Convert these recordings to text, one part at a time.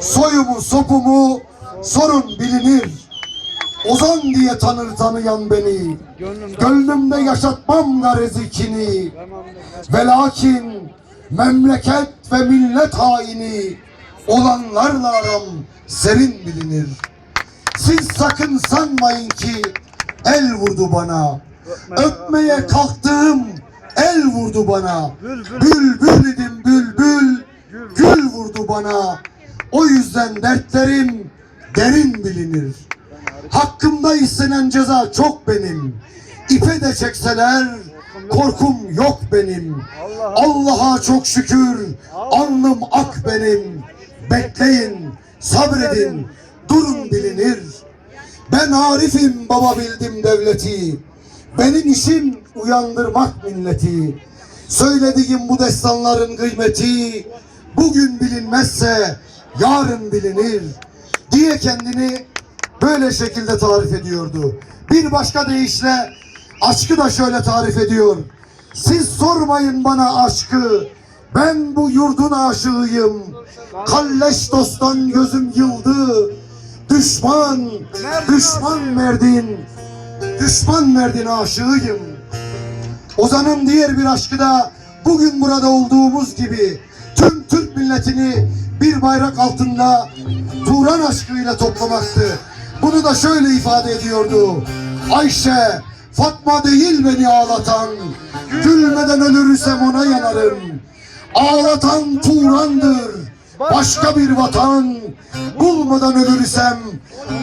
Soyumu sopumu sorun bilinir. Ozan diye tanır tanıyan beni. Gönlümde yaşatmam garezikini. Ve lakin memleket ve millet haini olanlarla aram serin bilinir. Siz sakın sanmayın ki el vurdu bana. Öpmeye kalktığım el vurdu bana. Bülbül idim bülbül, gül vurdu bana. O yüzden dertlerim derin bilinir. Hakkımda istenen ceza çok benim. İpe de çekseler korkum yok benim. Allah'a çok şükür alnım ak benim. Bekleyin, sabredin, durun bilinir. Ben Arif'im baba bildim devleti. Benim işim uyandırmak milleti. Söylediğim bu destanların kıymeti bugün bilinmezse yarın bilinir diye kendini böyle şekilde tarif ediyordu. Bir başka deyişle aşkı da şöyle tarif ediyor. Siz sormayın bana aşkı. Ben bu yurdun aşığıyım. Kalleş dosttan gözüm yıldı. Düşman, düşman merdin, düşman merdin aşığıyım. Ozan'ın diğer bir aşkı da bugün burada olduğumuz gibi tüm Türk milletini bir bayrak altında Turan aşkıyla toplamaktı. Bunu da şöyle ifade ediyordu. Ayşe, Fatma değil beni ağlatan, gülmeden ölürsem ona yanarım. Ağlatan Turan'dır, başka bir vatan, bulmadan ölürsem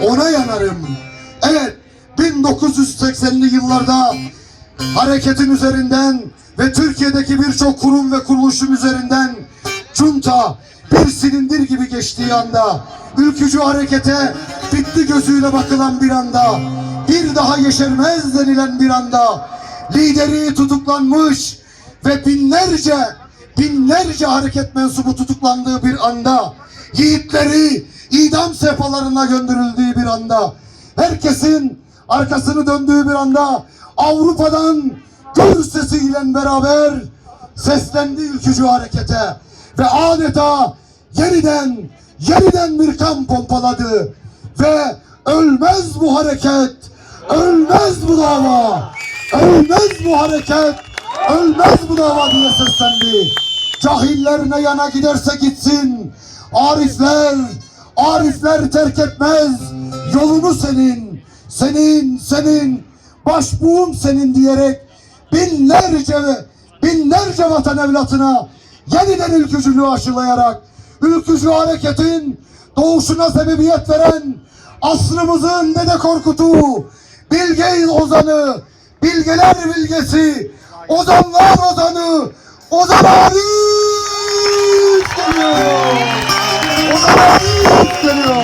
ona yanarım. Evet, 1980'li yıllarda hareketin üzerinden ve Türkiye'deki birçok kurum ve kuruluşun üzerinden junta bir silindir gibi geçtiği anda ülkücü harekete bitti gözüyle bakılan bir anda bir daha yeşermez denilen bir anda lideri tutuklanmış ve binlerce binlerce hareket mensubu tutuklandığı bir anda yiğitleri idam sehpalarına gönderildiği bir anda herkesin arkasını döndüğü bir anda Avrupa'dan gür sesiyle beraber seslendi ülkücü harekete ve adeta yeniden yeniden bir kan pompaladı. Ve ölmez bu hareket ölmez bu dava ölmez bu hareket ölmez bu dava diye seslendi. Cahiller ne yana giderse gitsin arifler arifler terk etmez. Yolunu senin senin senin başbuğum senin diyerek binlerce binlerce vatan evlatına yeniden ülkücülüğü aşılayarak ülkücü hareketin doğuşuna sebebiyet veren asrımızın Dede Korkut'u, Bilge Ozan'ı, bilgeler bilgesi, ozanlar ozanı, Ozan Arif geliyor. Ozan Arif geliyor.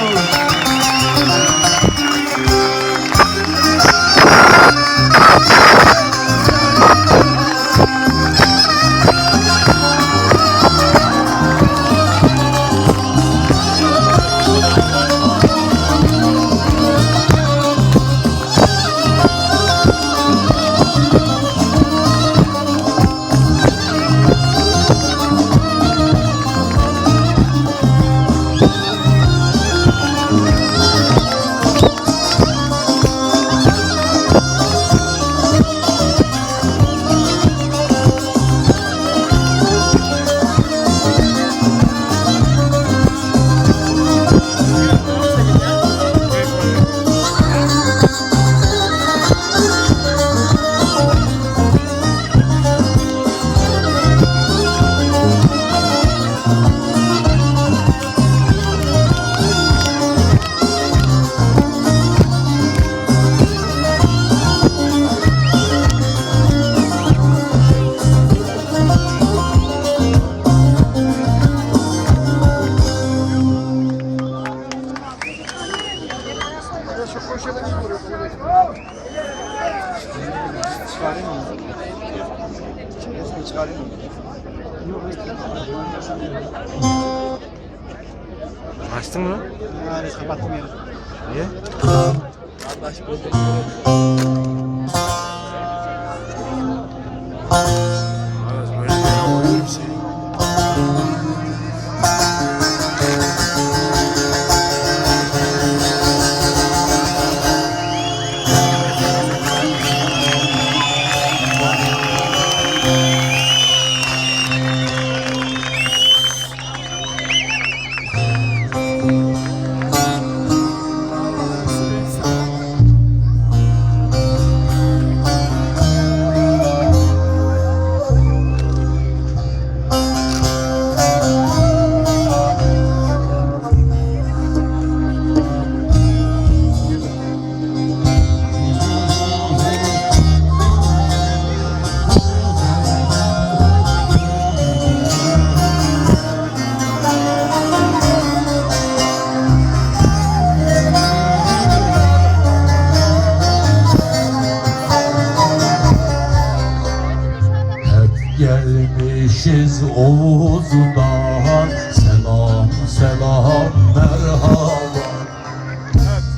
Gelmişiz Oğuz'dan. Selam selam merhaba.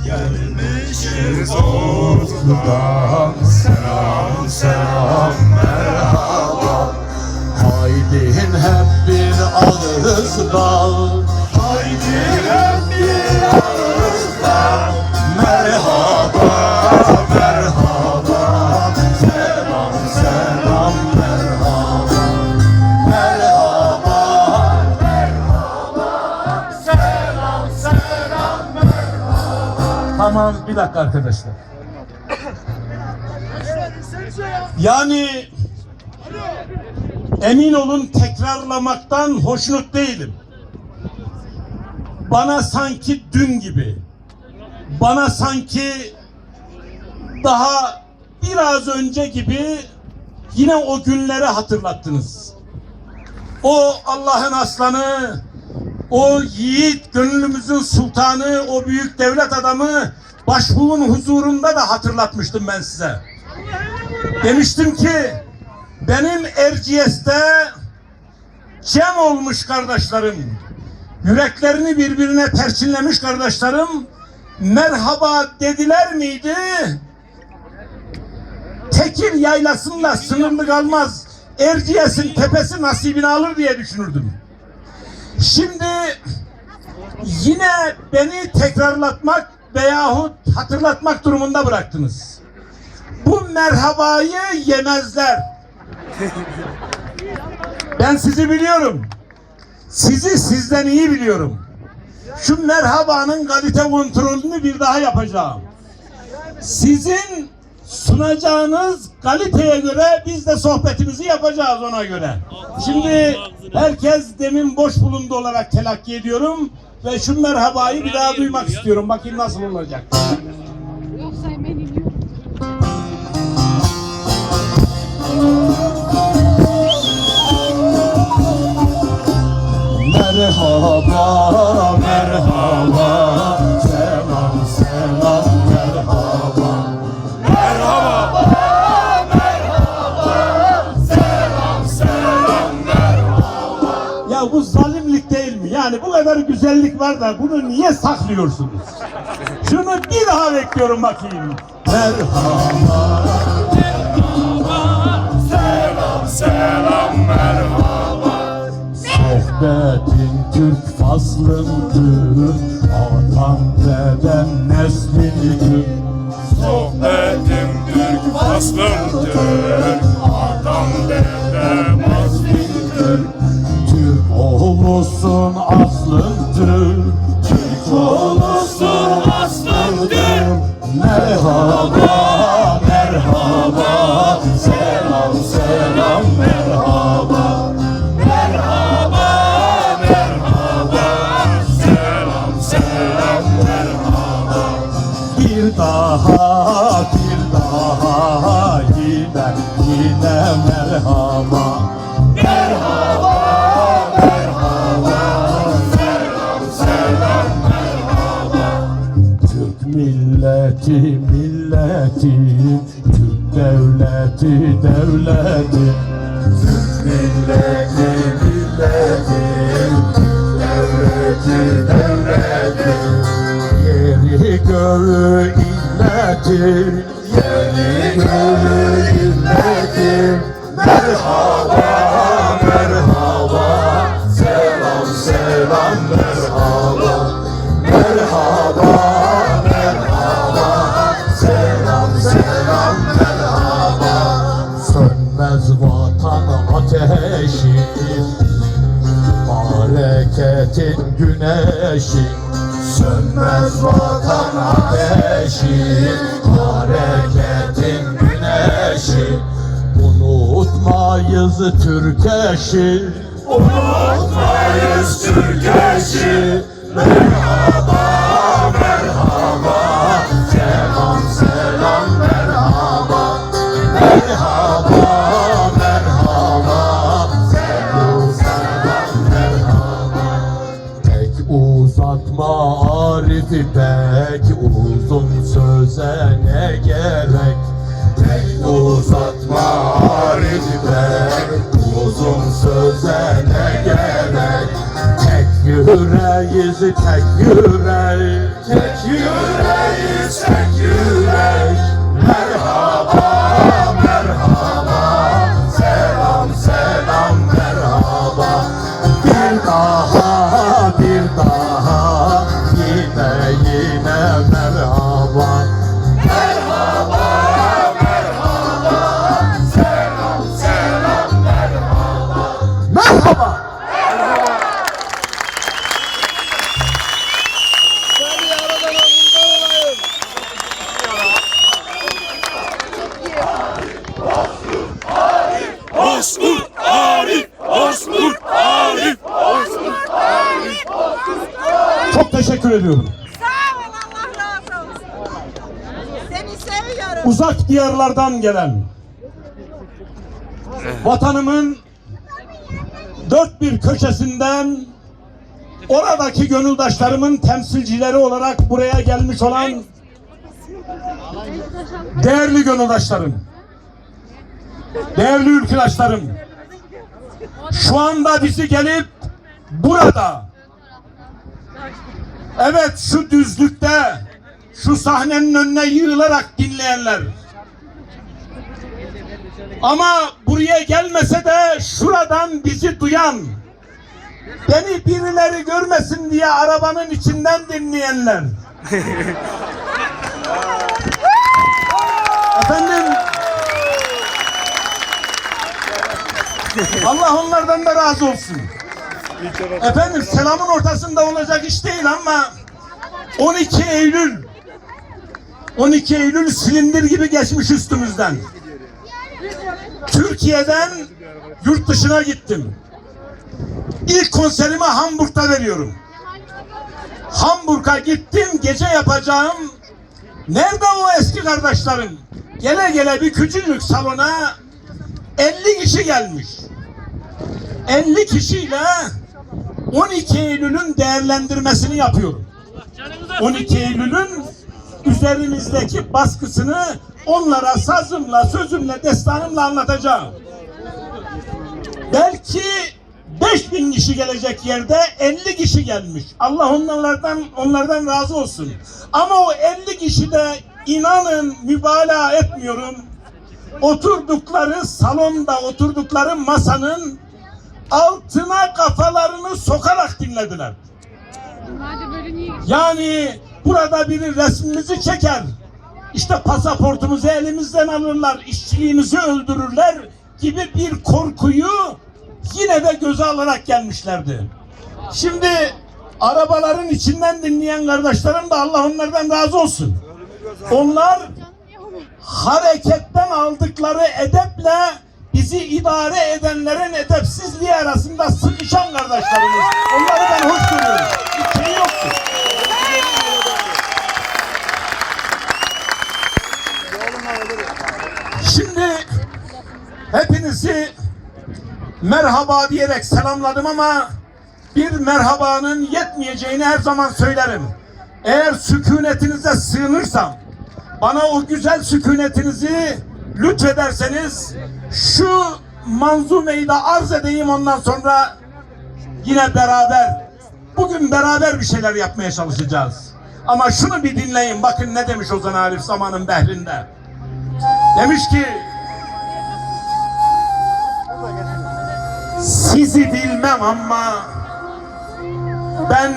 Gelmişiz Oğuz'dan. Selam selam merhaba. Haydi hep bir alırız dal Haydi hep bir alırız dal Merhaba. Bir dakika arkadaşlar. Yani emin olun tekrarlamaktan hoşnut değilim. Bana sanki dün gibi, bana sanki daha biraz önce gibi yine o günleri hatırlattınız. O Allah'ın aslanı, o yiğit gönlümüzün sultanı, o büyük devlet adamı başbuğun huzurunda da hatırlatmıştım ben size. Demiştim ki benim Erciyes'te cem olmuş kardeşlerim, yüreklerini birbirine perçinlemiş kardeşlerim merhaba dediler miydi? Tekir yaylasında sınırlı kalmaz. Erciyes'in tepesi nasibini alır diye düşünürdüm. Şimdi yine beni tekrarlatmak veyahut hatırlatmak durumunda bıraktınız. Bu merhabayı yemezler. Ben sizi biliyorum. Sizi sizden iyi biliyorum. Şu merhabanın kalite kontrolünü bir daha yapacağım. Sizin sunacağınız kaliteye göre biz de sohbetimizi yapacağız ona göre. Şimdi herkes demin boş bulundu olarak telakki ediyorum ve şu merhabayı bir daha duymak istiyorum. Bakayım nasıl olacak. Yoksa hemen iniyor. Merhaba, merhaba, selam, selam, merhaba. Ya bu? Yani bu kadar güzellik var da bunu niye saklıyorsunuz? Şunu bir daha bekliyorum bakayım. Merhaba. Selam selam merhaba. Sohbetin Türk faslındır. Atam dedem neslinidir. Sohbetim Türk faslımdır Adam dedem Türk. Oğlusun aslındır Türk. Oğlusun aslındır Merhaba merhaba. Selam selam merhaba. Merhaba merhaba. Selam selam merhaba. Bir daha devleti, milleti, milleti, devleti, devleti. Yeri göğü illeti, yeri göğü illeti. Merhaba, güneşi. Sönmez vatan ateşi, hareketin güneşi. Unutmayız Türk eşi, unutmayız Türk uzun söze ne gerek Tek yüreğiz tek yürek Tek teşekkür ediyorum Sağ ol Allah razı olsun. Seni seviyorum. uzak diyarlardan gelen vatanımın dört bir köşesinden oradaki gönüldaşlarımın temsilcileri olarak buraya gelmiş olan değerli gönüldaşlarım, değerli ülküdaşlarım, şu anda bizi gelip burada evet şu düzlükte şu sahnenin önüne yığılarak dinleyenler. Ama buraya gelmese de şuradan bizi duyan beni birileri görmesin diye arabanın içinden dinleyenler. Efendim? Allah onlardan da razı olsun. Efendim selamın ortasında olacak iş değil ama 12 Eylül 12 Eylül silindir gibi geçmiş üstümüzden. Türkiye'den yurt dışına gittim. İlk konserimi Hamburg'da veriyorum. Hamburg'a gittim gece yapacağım. Nerede o eski kardeşlerim? Gele gele bir küçücük salona 50 kişi gelmiş. 50 kişiyle 12 Eylül'ün değerlendirmesini yapıyorum. 12 Eylül'ün üzerimizdeki baskısını onlara sazımla, sözümle, destanımla anlatacağım. Belki 5000 kişi gelecek yerde 50 kişi gelmiş. Allah onlardan onlardan razı olsun. Ama o 50 kişi de inanın mübalağa etmiyorum. Oturdukları salonda, oturdukları masanın altına kafalarını sokarak dinlediler. Yani burada biri resmimizi çeker. İşte pasaportumuzu elimizden alırlar, işçiliğimizi öldürürler gibi bir korkuyu yine de göze alarak gelmişlerdi. Şimdi arabaların içinden dinleyen kardeşlerim de Allah onlardan razı olsun. Onlar hareketten aldıkları edeple bizi idare edenlerin edepsizliği arasında sıkışan kardeşlerimiz. Onları ben hoş görüyorum. Bir şey yoktur. Şimdi hepinizi merhaba diyerek selamladım ama bir merhabanın yetmeyeceğini her zaman söylerim. Eğer sükunetinize sığınırsam, bana o güzel sükunetinizi lütfederseniz şu manzumeyi de arz edeyim ondan sonra yine beraber bugün beraber bir şeyler yapmaya çalışacağız. Ama şunu bir dinleyin bakın ne demiş Ozan Arif zamanın behrinde. Demiş ki sizi bilmem ama ben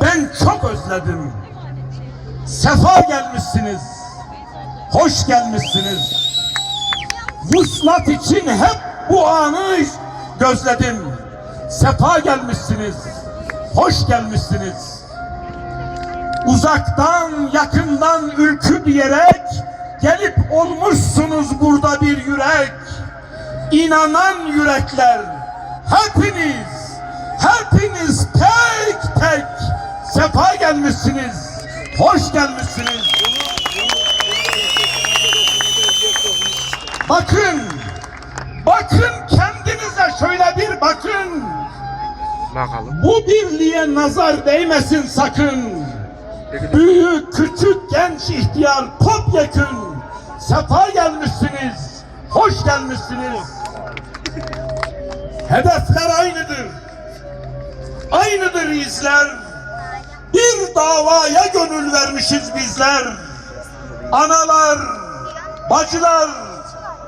ben çok özledim. Sefa gelmişsiniz. Hoş gelmişsiniz. Vuslat için hep bu anı gözledim. Sefa gelmişsiniz. Hoş gelmişsiniz. Uzaktan yakından ülkü diyerek gelip olmuşsunuz burada bir yürek. İnanan yürekler hepiniz hepiniz tek tek sefa gelmişsiniz. Hoş gelmişsiniz. Bakın bakın kendinize şöyle bir bakın. Bakalım. Bu birliğe nazar değmesin sakın. Büyük, küçük, genç, ihtiyar, topyekün. Sefa gelmişsiniz. Hoş gelmişsiniz. Hedefler aynıdır. Aynıdır izler. Bir davaya gönül vermişiz bizler. Analar, bacılar,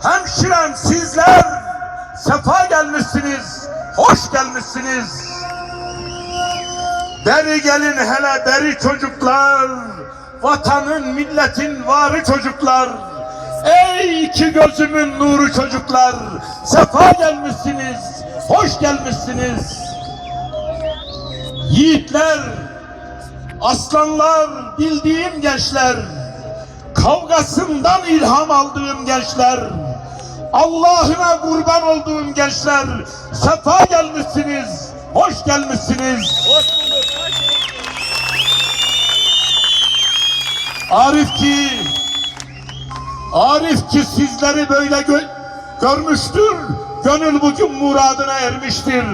hemşirem sizler. Sefa gelmişsiniz. Hoş gelmişsiniz. Beri gelin hele beri çocuklar, vatanın milletin varı çocuklar. Ey iki gözümün nuru çocuklar, sefa gelmişsiniz, hoş gelmişsiniz. Yiğitler, aslanlar, bildiğim gençler, kavgasından ilham aldığım gençler, Allah'ına kurban olduğum gençler, sefa gelmişsiniz, hoş gelmişsiniz. Arif ki, Arif ki sizleri böyle gö- görmüştür, gönül bugün muradına ermiştir.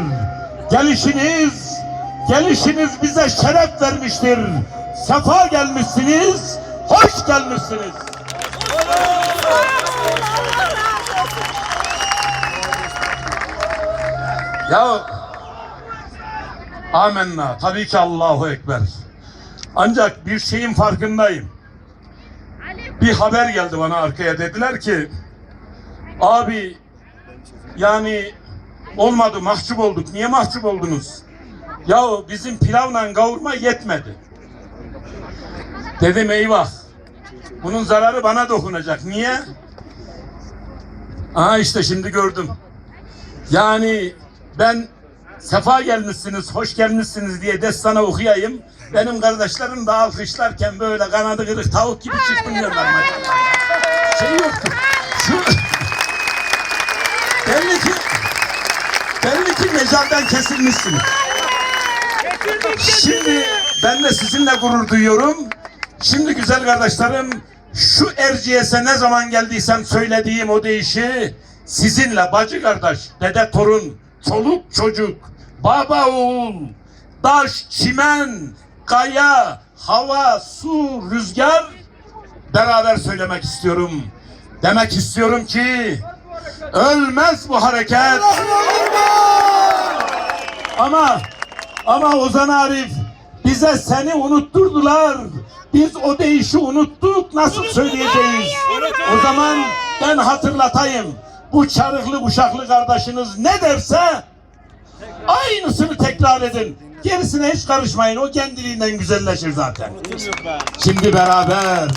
Gelişiniz, gelişiniz bize şeref vermiştir. Sefa gelmişsiniz, hoş gelmişsiniz. Ya amenna tabii ki Allahu Ekber. Ancak bir şeyin farkındayım. Bir haber geldi bana arkaya dediler ki abi yani olmadı mahcup olduk. Niye mahcup oldunuz? Ya bizim pilavla kavurma yetmedi. Dedim eyvah. Bunun zararı bana dokunacak. Niye? Aa işte şimdi gördüm. Yani ben sefa gelmişsiniz, hoş gelmişsiniz diye destana okuyayım. Benim kardeşlerim de alkışlarken böyle kanadı kırık tavuk gibi çırpınıyorlar maşallah. Şey yoktu. Şu... belli ki belli ki mezardan kesilmişsiniz. Şimdi ben de sizinle gurur duyuyorum. Şimdi güzel kardeşlerim şu Erciyes'e ne zaman geldiysem söylediğim o deyişi sizinle bacı kardeş, dede torun, çoluk çocuk, baba oğul, taş, çimen, kaya, hava, su, rüzgar beraber söylemek istiyorum. Demek istiyorum ki ölmez bu hareket. Ama ama Ozan Arif bize seni unutturdular. Biz o deyişi unuttuk. Nasıl söyleyeceğiz? O zaman ben hatırlatayım. Bu çarıklı buşaklı kardeşiniz ne derse aynısını tekrar edin. Gerisine hiç karışmayın. O kendiliğinden güzelleşir zaten. Şimdi beraber.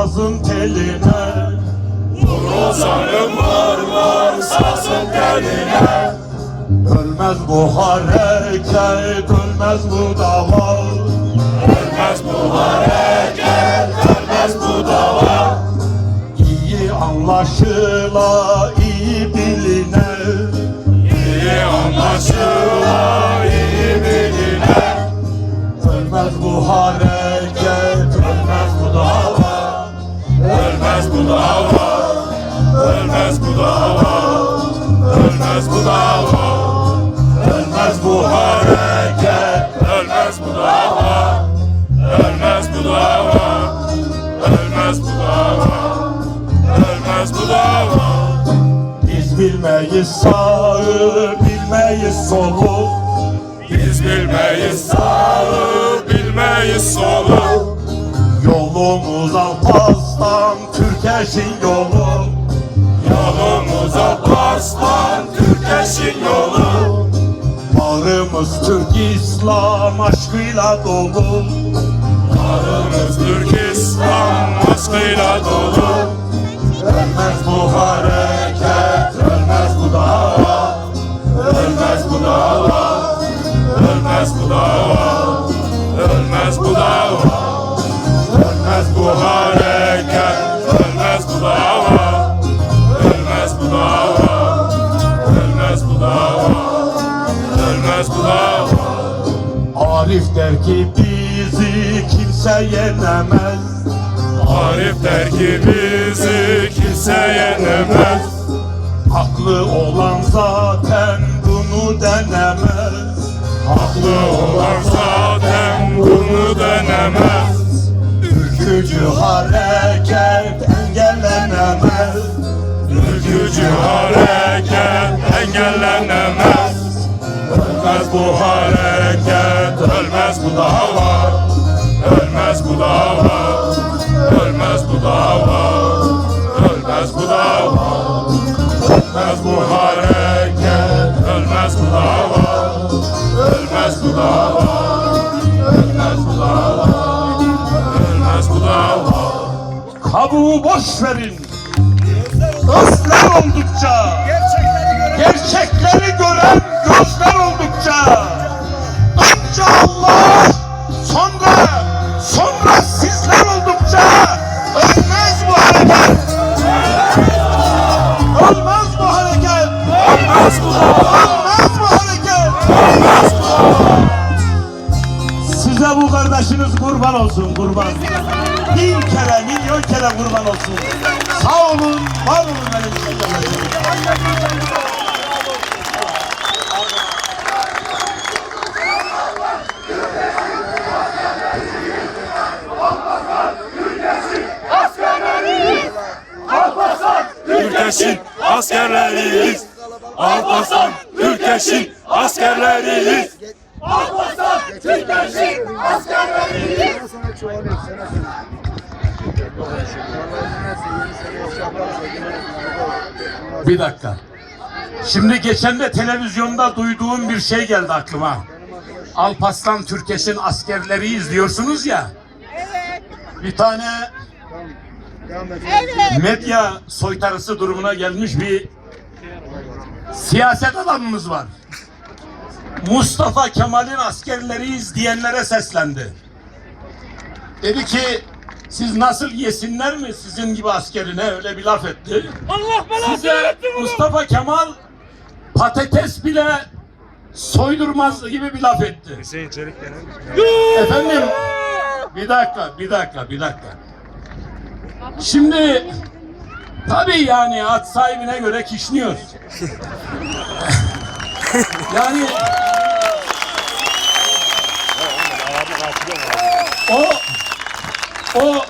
Sazın teline. Ozanım var var sazın teline. Ölmez bu hareket ölmez bu dava Ölmez bu hareket ölmez bu dava İyi anlaşıla dava Ölmez bu hareket. Ölmez bu dava Ölmez bu dava Ölmez bu dava Ölmez bu dava Biz bilmeyiz sağı bilmeyiz solu. Biz bilmeyiz sağı bilmeyiz solu. Yolumuz Alparslan Türkeş'in yolu. Yolumuz Alparslan Türkeş'in yolu Bağrımız Türk İslam aşkıyla dolu. Bağrımız Türk İslam aşkıyla dolu. Ölmez bu hareket, ölmez bu dava. Ölmez bu dava Ölmez bu dava. Ölmez bu dava. Ölmez bu hareket Ölmez bu dava der ki bizi kimse yenemez. Arif der ki bizi kimse yenemez. Haklı olan zaten bunu denemez. Haklı olan zaten bunu denemez. Ülkücü hareket engellenemez. Ülkücü hareket engellenemez Ölmez bu hareket, ölmez bu dava. Ölmez bu dava, ölmez bu dava. Ölmez bu dava, ölmez bu hareket Ölmez bu dava, ölmez bu dava. Ölmez bu dava, ölmez bu dava. Kabuğu boş verin. Gözler oldukça, gerçekleri gören Türkeş'in askerleriyiz. Alparslan Türkeş'in askerleriyiz. Bir dakika. Şimdi geçen de televizyonda duyduğum bir şey geldi aklıma. Alparslan Türkeş'in askerleriyiz diyorsunuz ya. Evet. Bir tane Evet. medya soytarısı durumuna gelmiş bir siyaset adamımız var. Mustafa Kemal'in askerleriyiz diyenlere seslendi. Dedi ki siz nasıl yesinler mi sizin gibi askerine öyle bir laf etti. Allah Size Mustafa Kemal patates bile soydurmaz gibi bir laf etti. Efendim bir dakika bir dakika bir dakika. Şimdi tabii yani at sahibine göre kişniyor. yani o o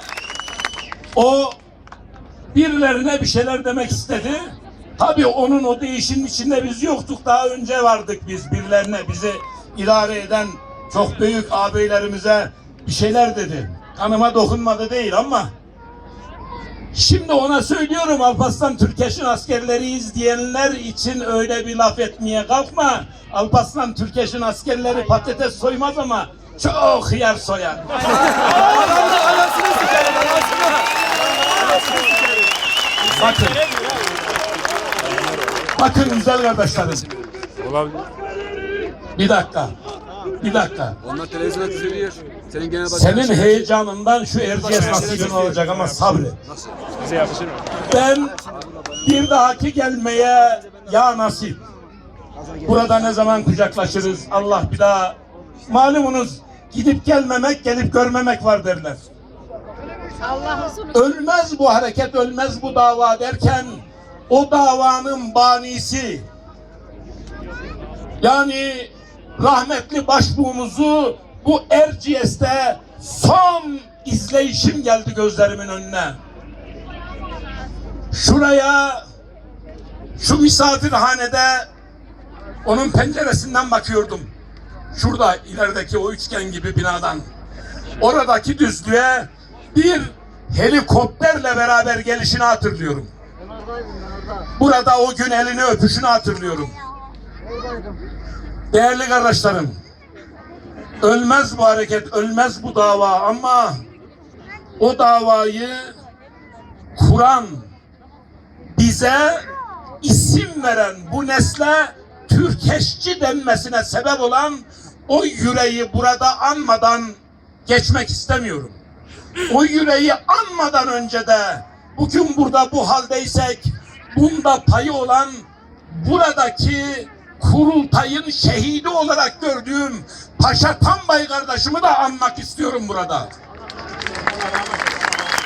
o birilerine bir şeyler demek istedi. Tabii onun o değişimin içinde biz yoktuk. Daha önce vardık biz birilerine bizi idare eden çok büyük ağabeylerimize bir şeyler dedi. Kanıma dokunmadı değil ama Şimdi ona söylüyorum Alparslan Türkeş'in askerleriyiz diyenler için öyle bir laf etmeye kalkma. Alparslan Türkeş'in askerleri patates soymaz ama çok hıyar soyar. Bakın. Bakın güzel kardeşlerim. Olabilir. Bir dakika. Bir dakika. Onlar televizyonda söylüyor. Senin genel başkan Senin heyecanından şu Erciyes nasibin olacak ama sabret. Mı? Ben bir dahaki gelmeye ya nasip. Burada ne zaman kucaklaşırız Allah bir daha malumunuz gidip gelmemek gelip görmemek var derler. Ölmez bu hareket ölmez bu dava derken o davanın banisi yani rahmetli başbuğumuzu bu Erciyes'te son izleyişim geldi gözlerimin önüne. Şuraya şu misafirhanede onun penceresinden bakıyordum. Şurada ilerideki o üçgen gibi binadan. Oradaki düzlüğe bir helikopterle beraber gelişini hatırlıyorum. Burada o gün elini öpüşünü hatırlıyorum. Değerli kardeşlerim, ölmez bu hareket, ölmez bu dava ama o davayı kuran, bize isim veren bu nesle Türkeşçi denmesine sebep olan o yüreği burada anmadan geçmek istemiyorum. O yüreği anmadan önce de bugün burada bu haldeysek bunda payı olan buradaki kurultayın şehidi olarak gördüğüm Paşa Tambay kardeşimi de anmak istiyorum burada.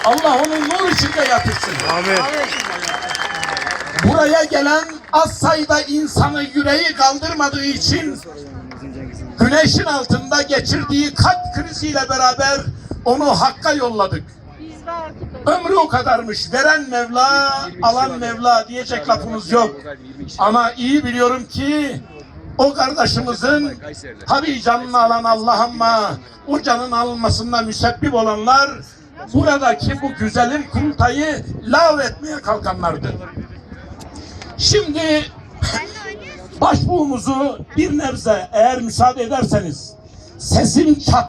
Allah onun nur içinde yatırsın. Amin. Buraya gelen az sayıda insanı yüreği kaldırmadığı için güneşin altında geçirdiği kalp kriziyle beraber onu Hakk'a yolladık. Ömrü o kadarmış. Veren Mevla, alan Mevla diyecek lafımız yok. Ama iyi biliyorum ki o kardeşimizin tabii canını alan Allah ama o canın alınmasında müsebbip olanlar buradaki bu güzelim kurultayı lav etmeye kalkanlardı. Şimdi başbuğumuzu bir nebze eğer müsaade ederseniz sesim çat